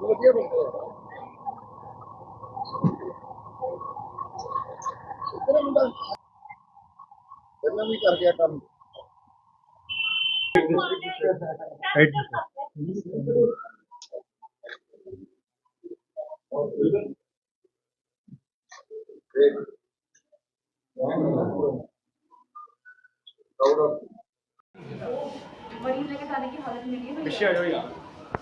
ਵਧੀਆ ਬੰਦੇ ਆ ਕਿਹੜਾ ਮੁੰਡਾ ਪਹਿਲਾਂ ਵੀ ਕਰ ਗਿਆ ਕੰਮ मरीज लेके जाने की हालत में नहीं है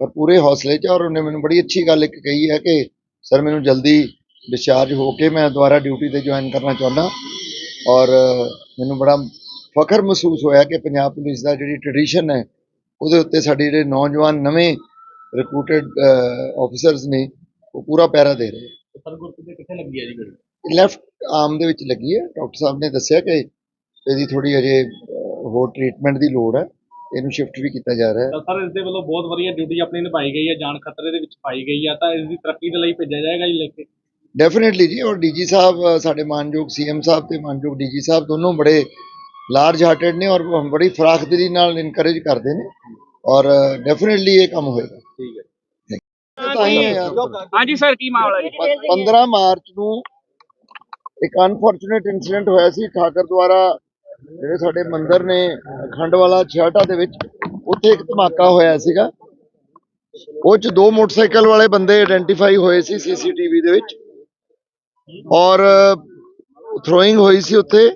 ਪਰ ਪੂਰੇ ਹੌਸਲੇ 'ਚ ਔਰ ਉਹਨੇ ਮੈਨੂੰ ਬੜੀ ਅੱਛੀ ਗੱਲ ਇੱਕ ਕਹੀ ਹੈ ਕਿ ਸਰ ਮੈਨੂੰ ਜਲਦੀ ਡਿਸਚਾਰਜ ਹੋ ਕੇ ਮੈਂ ਦੁਬਾਰਾ ਡਿਊਟੀ ਤੇ ਜੁਆਇਨ ਕਰਨਾ ਚਾਹੁੰਦਾ। ਔਰ ਮੈਨੂੰ ਬੜਾ ਫਖਰ ਮਹਿਸੂਸ ਹੋਇਆ ਕਿ ਪੰਜਾਬ ਪੁਲਿਸ ਦਾ ਜਿਹੜੀ ਟ੍ਰੈਡੀਸ਼ਨ ਹੈ ਉਹਦੇ ਉੱਤੇ ਸਾਡੇ ਜਿਹੜੇ ਨੌਜਵਾਨ ਨਵੇਂ ਰਿਕਰੂਟਡ ਆਫੀਸਰਸ ਨੇ ਉਹ ਪੂਰਾ ਪੈਰਾ ਦੇ ਰਹੇ ਸਰ ਗੁਰਪ੍ਰੀਤ ਦੇ ਕਿੱਥੇ ਲੱਗੀ ਹੈ ਜੀ ਗੜੀ ਲੈਫਟ ਆਰਮ ਦੇ ਵਿੱਚ ਲੱਗੀ ਹੈ। ਡਾਕਟਰ ਸਾਹਿਬ ਨੇ ਦੱਸਿਆ ਕਿ ਇਹਦੀ ਥੋੜੀ ਅਜੇ ਹੋਰ ਟ੍ਰੀਟਮੈਂਟ ਦੀ ਲੋੜ ਹੈ। ਇਹਨੂੰ ਸ਼ਿਫਟ ਵੀ ਕੀਤਾ ਜਾ ਰਿਹਾ ਹੈ। ਤਾਂ ਸਰ ਇਸ ਦੇ ਵੱਲੋਂ ਬਹੁਤ ਵਧੀਆ ਡਿਊਟੀ ਆਪਣੀ ਨਿਭਾਈ ਗਈ ਹੈ ਜਾਨ ਖਤਰੇ ਦੇ ਵਿੱਚ ਪਾਈ ਗਈ ਹੈ ਤਾਂ ਇਸ ਦੀ ਤਰੱਕੀ ਦੇ ਲਈ ਭੇਜਿਆ ਜਾਏਗਾ ਜੀ ਲੈ ਕੇ? ਡੈਫੀਨਿਟਲੀ ਜੀ ਔਰ ਡੀਜੀ ਸਾਹਿਬ ਸਾਡੇ ਮਾਨਯੋਗ ਸੀਐਮ ਸਾਹਿਬ ਤੇ ਮਾਨਯੋਗ ਡੀਜੀ ਸਾਹਿਬ ਦੋਨੋਂ ਬੜੇ ਲਾਰਜ ਹਾਰਟਡ ਨੇ ਔਰ ਬੜੀ ਫਰਾਖ ਦਿਲੀ ਨਾਲ ਇਨਕਰੇਜ ਕਰਦੇ ਨੇ। ਔਰ ਡੈਫੀਨਿਟਲੀ ਇਹ ਕੰਮ ਹੋਏਗਾ। ਠੀਕ ਹੈ। ਹਾਂਜੀ ਸਰ ਕੀ ਮਾਮਲਾ ਜੀ? ਪ- 15 ਮਾਰਚ ਨੂੰ ਇੱਕ ਅਨਫੋਰਚੂਨੇਟ ਇਨਸੀਡੈਂਟ ਹੋਇਆ ਸੀ ਠਾਕਰ ਦੁਆਰਾ ਜਿਹੜੇ ਸਾਡੇ ਮੰਦਿਰ ਨੇ ਖੰਡਵਾਲਾ ਛਿਆਟਾ ਦੇ ਵਿੱਚ, ਉੱਥੇ ਇੱਕ ਧਮਾਕਾ ਹੋਇਆ ਸੀਗਾ। ਉਹ ਚ ਦੋ ਮੋਟਰਸਾਈਕਲ ਵਾਲੇ ਬੰਦੇ ਆਇਡੈਂਟੀਫਾਈ ਹੋਏ ਸੀ ਸੀਸੀਟੀਵੀ ਦੇ ਵਿੱਚ ਔਰ ਥਰੋਇੰਗ ਹੋਈ ਸੀ ਉੱਥੇ।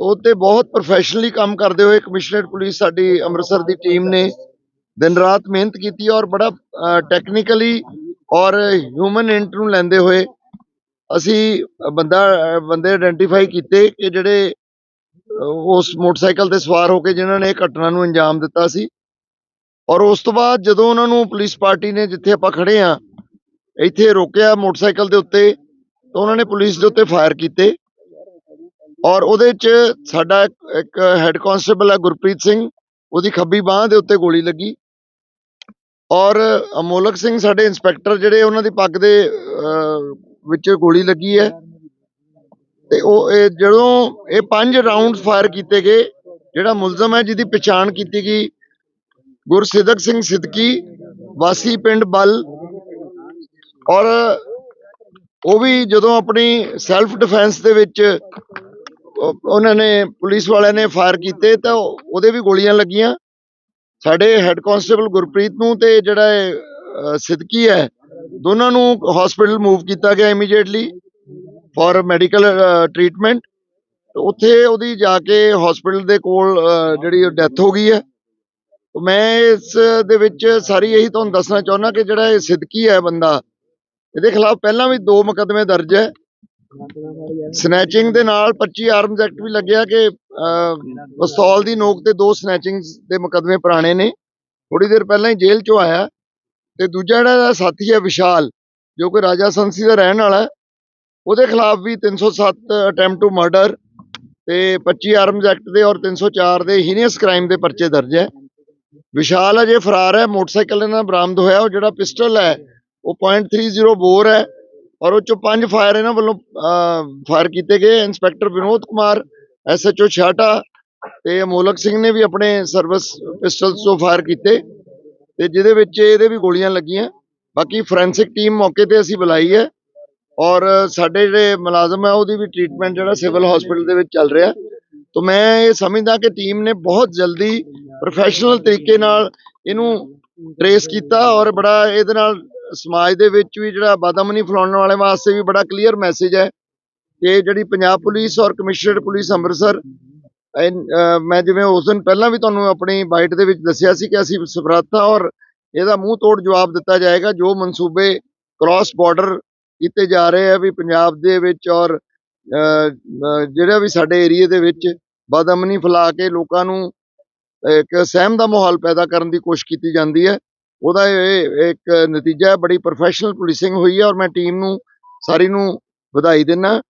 ਉੱਤੇ ਬਹੁਤ ਪ੍ਰੋਫੈਸ਼ਨਲੀ ਕੰਮ ਕਰਦੇ ਹੋਏ ਕਮਿਸ਼ਨਰੇਟ ਪੁਲਿਸ ਸਾਡੀ ਅੰਮ੍ਰਿਤਸਰ ਦੀ ਟੀਮ ਨੇ ਦਿਨ ਰਾਤ ਮਿਹਨਤ ਕੀਤੀ ਔਰ ਬੜਾ ਟੈਕਨੀਕਲੀ ਔਰ ਹਿਊਮਨ ਇੰਟ ਨੂੰ ਲੈਂਦੇ ਹੋਏ ਅਸੀਂ ਬੰਦਾ ਬੰਦੇ ਆਇਡੈਂਟੀਫਾਈ ਕੀਤੇ ਕਿ ਜਿਹੜੇ ਉਸ ਮੋਟਰਸਾਈਕਲ ਤੇ ਸਵਾਰ ਹੋ ਕੇ ਜਿਨ੍ਹਾਂ ਨੇ ਇਹ ਘਟਨਾ ਨੂੰ ਅੰਜਾਮ ਦਿੱਤਾ ਸੀ। ਔਰ ਉਸ ਤੋਂ ਬਾਅਦ ਜਦੋਂ ਉਹਨਾਂ ਨੂੰ ਪੁਲਿਸ ਪਾਰਟੀ ਨੇ ਜਿੱਥੇ ਆਪਾਂ ਖੜੇ ਆ ਇੱਥੇ ਰੋਕਿਆ ਮੋਟਰਸਾਈਕਲ ਦੇ ਉੱਤੇ, ਤਾਂ ਉਹਨਾਂ ਨੇ ਪੁਲਿਸ ਦੇ ਉੱਤੇ ਫਾਇਰ ਕੀਤੇ। ਔਰ ਉਹਦੇ ਚ ਸਾਡਾ ਇੱਕ- ਇੱਕ ਹੈੱਡ ਕਾਂਸਟੇਬਲ ਹੈ ਗੁਰਪ੍ਰੀਤ ਸਿੰਘ, ਉਹਦੀ ਖੱਬੀ ਬਾਹ ਦੇ ਉੱਤੇ ਗੋਲੀ ਲੱਗੀ। ਔਰ ਅਮੋਲਕ ਸਿੰਘ, ਸਾਡੇ ਇੰਸਪੈਕਟਰ ਜਿਹੜੇ ਉਹਨਾਂ ਦੀ ਪੱਗ ਦੇ ਵਿੱਚ ਗੋਲੀ ਲੱਗੀ ਹੈ। ਤੇ ਉਹ ਇਹ ਜਦੋਂ ਇਹ ਪੰਜ ਰਾਉਂਡਸ ਫਾਇਰ ਕੀਤੇ ਗਏ ਜਿਹੜਾ ਮੁਲਜ਼ਮ ਹੈ ਜਿਹਦੀ ਪਛਾਣ ਕੀਤੀ ਗਈ ਗੁਰਸਿਦਕ ਸਿੰਘ ਸਿੱਦਕੀ ਵਾਸੀ ਪਿੰਡ ਬਲ ਔਰ ਉਹ ਵੀ ਜਦੋਂ ਆਪਣੀ ਸੈਲਫ ਡਿਫੈਂਸ ਦੇ ਵਿੱਚ ਉਹਨਾਂ ਨੇ ਪੁਲਿਸ ਵਾਲਿਆਂ ਨੇ ਫਾਇਰ ਕੀਤੇ ਤਾਂ ਉਹਦੇ ਵੀ ਗੋਲੀਆਂ ਲੱਗੀਆਂ। ਸਾਡੇ ਹੈੱਡ ਕਾਂਸਟੇਬਲ ਗੁਰਪ੍ਰੀਤ ਨੂੰ ਤੇ ਜਿਹੜਾ ਇਹ, ਸਿੱਦਕੀ ਹੈ ਦੋਨਾਂ ਨੂੰ ਹਸਪੀਟਲ ਮੂਵ ਕੀਤਾ ਗਿਆ ਇਮੀਡੀਏਟਲੀ ਫॉर ਮੈਡੀਕਲ ਟ੍ਰੀਟਮੈਂਟ ਉੱਥੇ ਉਹਦੀ ਜਾ ਕੇ ਹਸਪੀਟਲ ਦੇ ਕੋਲ ਜਿਹੜੀ ਡੈਥ ਹੋ ਗਈ ਹੈ। ਮੈਂ ਇਸ ਦੇ ਵਿੱਚ ਸਾਰੀ ਇਹੀ ਤੁਹਾਨੂੰ ਦੱਸਣਾ ਚਾਹੁੰਦਾ ਕਿ ਜਿਹੜਾ ਇਹ ਸਿੱਦਕੀ ਹੈ ਬੰਦਾ ਇਹਦੇ ਖਿਲਾਫ ਪਹਿਲਾਂ ਵੀ ਦੋ ਮੁਕੱਦਮੇ ਦਰਜ ਹੈ। ਸਨੈਚਿੰਗ ਦੇ ਨਾਲ 25 ਆਰਮਸ ਐਕਟ ਵੀ ਲੱਗਿਆ ਕਿ ਅਹ, ਪਿਸਤੌਲ ਦੀ ਨੋਕ ਤੇ ਦੋ ਸਨੈਚਿੰਗ ਦੇ ਮੁਕੱਦਮੇ ਪੁਰਾਣੇ ਨੇ। ਥੋੜੀ ਦੇਰ ਪਹਿਲਾਂ ਹੀ ਜੇਲ੍ਹ ਚੋਂ ਆਇਆ। ਤੇ ਦੂਜਾ ਜਿਹੜਾ ਸਾਥੀ ਹੈ ਵਿਸ਼ਾਲ ਜੋ ਕਿ ਰਾਜਾ ਸੰਸੀ ਦਾ ਰਹਿਣ ਵਾਲਾ ਉਹਦੇ ਖਿਲਾਫ ਵੀ 307 ਅਟੈਂਪਟ ਟੂ ਮਰਡਰ ਤੇ 25 ਆਰਮਜ਼ ਐਕਟ ਦੇ ਔਰ 304 ਦੇ ਹੀਨੀਅਸ ਕ੍ਰਾਈਮ ਦੇ ਪਰਚੇ ਦਰਜ ਹੈ। ਵਿਸ਼ਾਲ ਅਜੇ ਫਰਾਰ ਹੈ, ਮੋਟਰਸਾਈਕਲ ਇਹਨਾਂ ਬਰਾਮਦ ਹੋਇਆ, ਉਹ ਜਿਹੜਾ ਪਿਸਟਲ ਹੈ, ਉਹ .30 ਬੋਰ ਹੈ ਔਰ ਉਹ ਚੋਂ ਪੰਜ ਫਾਇਰ ਇਹਨਾਂ ਵੱਲੋਂ ਫਾਇਰ ਕੀਤੇ ਗਏ। ਇੰਸਪੈਕਟਰ ਵਿਨੋਦ ਕੁਮਾਰ ਐਸਐਚਓ ਛਾਟਾ ਤੇ ਅਮੋਲਕ ਸਿੰਘ ਨੇ ਵੀ ਆਪਣੇ ਸਰਵਿਸ ਪਿਸਟਲਸ ਤੋਂ ਫਾਇਰ ਕੀਤੇ ਤੇ ਜਿਹਦੇ ਵਿੱਚ ਇਹਦੇ ਵੀ ਗੋਲੀਆਂ ਲੱਗੀਆਂ। ਬਾਕੀ ਫੋਰੈਂਸਿਕ ਟੀਮ ਮੌਕੇ ਤੇ ਅਸੀਂ ਬੁਲਾਈ ਹੈ। ਔਰ ਸਾਡੇ ਜਿਹੜੇ ਮੁਲਾਜ਼ਮ ਹੈ, ਉਹਦੀ ਵੀ ਟ੍ਰੀਟਮੈਂਟ ਜਿਹੜਾ ਸਿਵਲ ਹਸਪੀਟਲ ਦੇ ਵਿੱਚ ਚੱਲ ਰਿਹਾ ਤਾਂ ਮੈਂ ਇਹ ਸਮਝਦਾ ਕਿ ਟੀਮ ਨੇ ਬਹੁਤ ਜਲਦੀ ਪ੍ਰੋਫੈਸ਼ਨਲ ਤਰੀਕੇ ਨਾਲ ਇਹਨੂੰ ਟਰੇਸ ਕੀਤਾ ਔਰ ਬੜਾ ਇਹਦੇ ਨਾਲ ਸਮਾਜ ਦੇ ਵਿੱਚ ਵੀ ਜਿਹੜਾ ਬਦਅਮਨੀ ਫੈਲਾਉਣ ਵਾਲੇ ਵਾਸਤੇ ਵੀ ਬੜਾ ਕਲੀਅਰ ਮੈਸੇਜ ਹੈ ਕਿ ਜਿਹੜੀ ਪੰਜਾਬ ਪੁਲਿਸ ਔਰ ਕਮਿਸ਼ਨਰਡ ਪੁਲਿਸ ਅੰਮ੍ਰਿਤਸਰ ਮੈਂ ਜਿਵੇਂ ਉਸ ਦਿਨ ਪਹਿਲਾਂ ਵੀ ਤੁਹਾਨੂੰ ਆਪਣੀ ਬਾਈਟ ਦੇ ਵਿੱਚ ਦੱਸਿਆ ਸੀ ਕਿ ਅਸੀਂ ਸਫਰਾਤਾ ਔਰ ਇਹਦਾ ਮੂੰਹ ਤੋੜ ਜਵਾਬ ਦਿੱਤਾ ਜਾਏਗਾ, ਜੋ ਮਨਸੂਬੇ ਕ੍ਰਾਸ ਬਾਰਡਰ ਕੀਤੇ ਜਾ ਰਹੇ ਆ ਵੀ ਪੰਜਾਬ ਦੇ ਵਿੱਚ ਔਰ ਜਿਹੜਾ ਵੀ ਸਾਡੇ ਏਰੀਏ ਦੇ ਵਿੱਚ ਬਦਅਮਨੀ ਫੈਲਾ ਕੇ ਲੋਕਾਂ ਨੂੰ ਇੱਕ ਸਹਿਮ ਦਾ ਮਾਹੌਲ ਪੈਦਾ ਕਰਨ ਦੀ ਕੋਸ਼ਿਸ਼ ਕੀਤੀ ਜਾਂਦੀ ਹੈ। ਉਹਦਾ ਇਹ ਇੱਕ ਨਤੀਜਾ ਹੈ, ਬੜੀ ਪ੍ਰੋਫੈਸ਼ਨਲ ਪੁਲਿਸਿੰਗ ਹੋਈ ਹੈ ਔਰ ਮੈਂ ਟੀਮ ਨੂੰ, ਸਾਰੀ ਨੂੰ ਵਧਾਈ ਦਿੰਦਾ।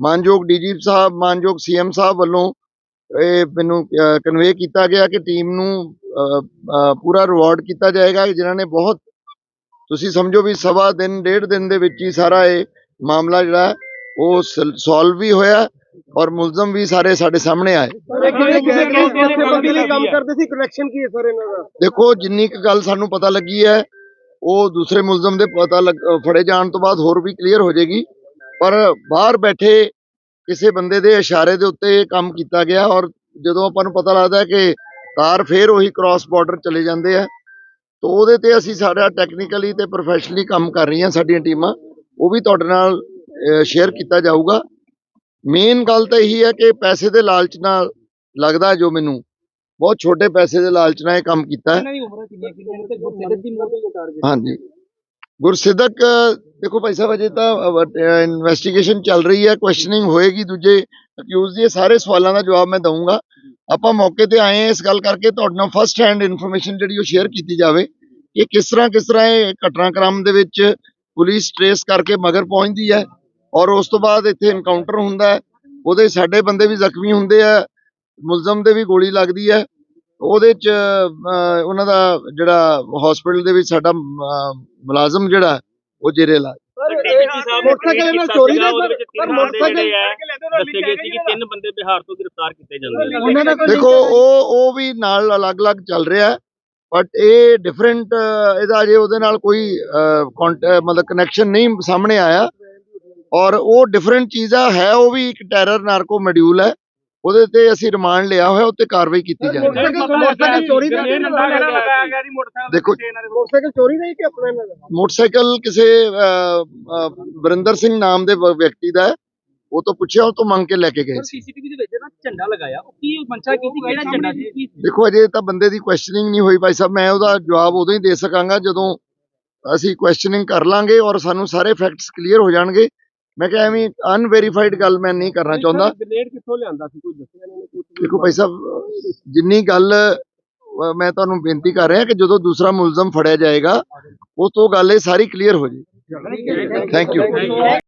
ਮਾਨਯੋਗ ਡੀਜੀਪੀ ਸਾਹਿਬ, ਮਾਨਯੋਗ ਸੀਐਮ ਸਾਹਿਬ ਵੱਲੋਂ ਇਹ ਮੈਨੂੰ ਕਨਵੇ ਕੀਤਾ ਗਿਆ ਕਿ ਟੀਮ ਨੂੰ ਪੂਰਾ ਰਿਵਾਰਡ ਕੀਤਾ ਜਾਏਗਾ, ਜਿਨ੍ਹਾਂ ਨੇ ਬਹੁਤ ਤੁਸੀਂ ਸਮਝੋ ਵੀ ਸਵਾ ਦਿਨ ਡੇਢ ਦਿਨ ਦੇ ਵਿੱਚ ਹੀ ਸਾਰਾ ਇਹ ਮਾਮਲਾ ਜਿਹੜਾ ਉਹ ਸੋਲਵ ਵੀ ਹੋਇਆ ਔਰ ਮੁਲਜ਼ਮ ਵੀ ਸਾਰੇ ਸਾਡੇ ਸਾਹਮਣੇ ਆਏ। ਦੇਖੋ ਜਿੰਨੀ ਕੁ ਗੱਲ ਸਾਨੂੰ ਪਤਾ ਲੱਗੀ ਹੈ ਉਹ ਦੂਸਰੇ ਮੁਲਜ਼ਮ ਦੇ ਪਤਾ ਫੜੇ ਜਾਣ ਤੋਂ ਬਾਅਦ ਹੋਰ ਵੀ ਕਲੀਅਰ ਹੋ ਜਾਏਗੀ। ਪਰ ਬਾਹਰ ਬੈਠੇ ਕਿਸੇ ਬੰਦੇ ਦੇ ਇਸ਼ਾਰੇ ਦੇ ਉੱਤੇ ਇਹ ਕੰਮ ਕੀਤਾ ਗਿਆ ਔਰ ਜਦੋਂ ਆਪਾਂ ਨੂੰ ਪਤਾ ਲੱਗਦਾ ਹੈ ਕਿ ਕਾਰ ਫੇਰ ਉਹੀ ਕ੍ਰਾਸ ਬਾਰਡਰ ਚਲੇ ਜਾਂਦੇ ਆ ਤਾਂ ਉਹਦੇ ਤੇ ਅਸੀਂ ਸਾਡਾ ਟੈਕਨੀਕਲੀ ਤੇ ਪ੍ਰੋਫੈਸ਼ਨਲੀ ਕੰਮ ਕਰ ਰਹੀਆਂ ਸਾਡੀਆਂ ਟੀਮਾਂ ਉਹ ਵੀ ਤੁਹਾਡੇ ਨਾਲ ਸ਼ੇਅਰ ਕੀਤਾ ਜਾਊਗਾ। ਮੇਨ ਗੱਲ ਤਾਂ ਇਹੀ ਹੈ ਕਿ ਪੈਸੇ ਦੇ ਲਾਲਚ ਨਾਲ ਲੱਗਦਾ ਜੋ ਮੈਨੂੰ। ਬਹੁਤ ਛੋਟੇ ਪੈਸੇ ਦੇ ਲਾਲਚ ਨਾਲ ਇਹ ਕੰਮ ਕੀਤਾ ਹਾਂਜੀ। ਗੁਰਸਿੱਧਕ ਦੇਖੋ ਭਾਈ ਸਾਹਿਬ ਅਜੇ ਤਾਂ ਇਨਵੈਸਟੀਗੇਸ਼ਨ ਚੱਲ ਰਹੀ ਹੈ। ਕੁਐਸਚਨਿੰਗ ਹੋਏਗੀ ਦੂਜੇ ਅਕਿਊਜ਼ ਦੀ। ਸਾਰੇ ਸਵਾਲਾਂ ਦਾ ਜਵਾਬ ਮੈਂ ਦਊਂਗਾ। ਆਪਾਂ ਮੌਕੇ ਤੇ ਆਏ ਹਾਂ ਇਸ ਗੱਲ ਕਰਕੇ ਤੁਹਾਡੇ ਨਾਲ ਫਸਟ ਹੈਂਡ ਇਨਫੋਰਮੇਸ਼ਨ ਜਿਹੜੀ ਉਹ ਸ਼ੇਅਰ ਕੀਤੀ ਜਾਵੇ ਕਿ ਕਿਸ ਤਰ੍ਹਾਂ ਕਿਸ ਤਰ੍ਹਾਂ ਇਹ ਘਟਨਾਕ੍ਰਮ ਦੇ ਵਿੱਚ ਪੁਲਿਸ ਟ੍ਰੇਸ ਕਰਕੇ ਮਗਰ ਪਹੁੰਚਦੀ ਹੈ ਔਰ ਉਸ ਤੋਂ ਬਾਅਦ ਇੱਥੇ ਐਨਕਾਊਂਟਰ ਹੁੰਦਾ ਹੈ। ਉਹਦੇ ਸਾਡੇ ਬੰਦੇ ਵੀ ਜ਼ਖਮੀ ਹੁੰਦੇ ਆ, ਮੁਲਜ਼ਮ ਦੇ ਵੀ ਗੋਲੀ ਲੱਗਦੀ ਹੈ। ਉਹਦੇ ਚ ਉਹਨਾਂ ਦਾ ਜਿਹੜਾ ਹਸਪੀਟਲ ਦੇ ਵਿੱਚ ਸਾਡਾ ਮੁਲਾਜ਼ਮ ਜਿਹੜਾ, ਉਹ ਜੇਰੇ ਲਾ ਮੋਟਰਸਾਈਕਲ ਨਾਲ ਚੋਰੀ ਦਾ ਉਹਦੇ ਵਿੱਚ ਸਰ ਤਿੰਨ ਬੰਦੇ ਜਿਹੜੇ ਮੋਟਰਸਾਈਕਲ ਆ ਦੱਸੇ ਗਏ ਸੀ ਕਿ ਤਿੰਨ ਬੰਦੇ ਬਿਹਾਰ ਤੋਂ ਗ੍ਰਿਫਤਾਰ ਕੀਤੇ ਜਾਂਦੇ ਨੇ। ਉਹਨਾਂ ਦਾ ਕੋਈ ਦੇਖੋ ਉਹ ਉਹ ਵੀ ਨਾਲ ਅਲੱਗ-ਅਲੱਗ ਚੱਲ ਰਿਹਾ ਹੈ ਬਟ ਇਹ ਡਿਫਰੈਂਟ ਇਹਦਾ ਅਜੇ ਉਹਦੇ ਨਾਲ ਕੋਈ ਮਤਲਬ ਕਨੈਕਸ਼ਨ ਨਹੀਂ ਸਾਹਮਣੇ ਆਇਆ। ਔਰ ਉਹ ਡਿਫਰੈਂਟ ਚੀਜ਼ਾਂ ਹੈ ਉਹ ਵੀ ਇੱਕ ਟੈਰਰ ਨਾਰਕੋ ਮੋਡਿਊਲ ਹੈ। ਉਹਦੇ ਤੇ ਅਸੀਂ ਰਿਮਾਂਡ ਲਿਆ ਹੋਇਆ ਉੱਤੇ ਕਾਰਵਾਈ ਕੀਤੀ ਮੋਟਰਸਾਈਕਲ ਚੋਰੀ ਦਾ ਜੀ ਮੋਟਰਸਾਈਕਲ ਦੇਖੋ ਮੋਟਰਸਾਈਕਲ ਚੋਰੀ ਦਾ ਹੀ ਕਿ ਆਪਣਾ ਇਹਨਾਂ ਦਾ ਮੋਟਰਸਾਈਕਲ ਕਿਸੇ ਵਰਿੰਦਰ ਸਿੰਘ ਨਾਮ ਦੇ ਵਿਅਕਤੀ ਦਾ ਹੈ। ਉਹ ਤੋਂ ਪੁੱਛਿਆ ਉਹ ਤੋਂ ਮੰਗ ਕੇ ਲੈ ਕੇ ਗਏ। ਸੀ ਸੀਸੀਟੀਵੀ ਦੇ ਵਿੱਚ ਨਾ ਝੰਡਾ ਲਗਾਇਆ ਉਹ ਕੀ ਮਨਸ਼ਾ ਕੀਤੀ ਕਿਹੜਾ ਝੰਡਾ ਸੀ? ਕੀ ਦੇਖੋ ਅਜੇ ਤਾਂ ਬੰਦੇ ਦੀ ਕੁਐਸਚਨਿੰਗ ਨਹੀਂ ਹੋਈ ਭਾਈ ਸਾਹਿਬ। ਮੈਂ ਉਹਦਾ ਜਵਾਬ ਉਦੋਂ ਹੀ ਦੇ ਸਕਾਂਗਾ ਜਦੋਂ ਅਸੀਂ ਕੁਐਸਚਨਿੰਗ ਕਰ ਲਾਂਗੇ ਔਰ ਸਾਨੂੰ ਸਾਰੇ ਫੈਕਟਸ ਕਲੀਅਰ ਹੋ ਜਾਣਗੇ। ਮੈਂ ਕਿਹਾ ਐਵੇਂ ਅਨਵੈਰੀਫਾਈਡ ਗੱਲ ਮੈਂ ਨਹੀਂ ਕਰਨਾ ਚਾਹੁੰਦਾ। ਗ੍ਰੇਡ ਕਿੱਥੋਂ ਲਿਆਂਦਾ ਸੀ? ਕੋਈ ਦੱਸਿਆ ਇਹਨਾਂ ਨੇ ਕੁਝ ਦੇਖੋ ਭਾਈ ਸਾਹਿਬ ਜਿੰਨੀ ਗੱਲ ਮੈਂ ਤੁਹਾਨੂੰ ਬੇਨਤੀ ਕਰ ਰਿਹਾ ਕਿ ਜਦੋਂ ਦੂਸਰਾ ਮੁਲਜ਼ਮ ਫੜਿਆ ਜਾਏਗਾ ਉਹ ਤੋਂ ਗੱਲ ਇਹ ਸਾਰੀ ਕਲੀਅਰ ਹੋ ਜਾਏਗੀ। Thank you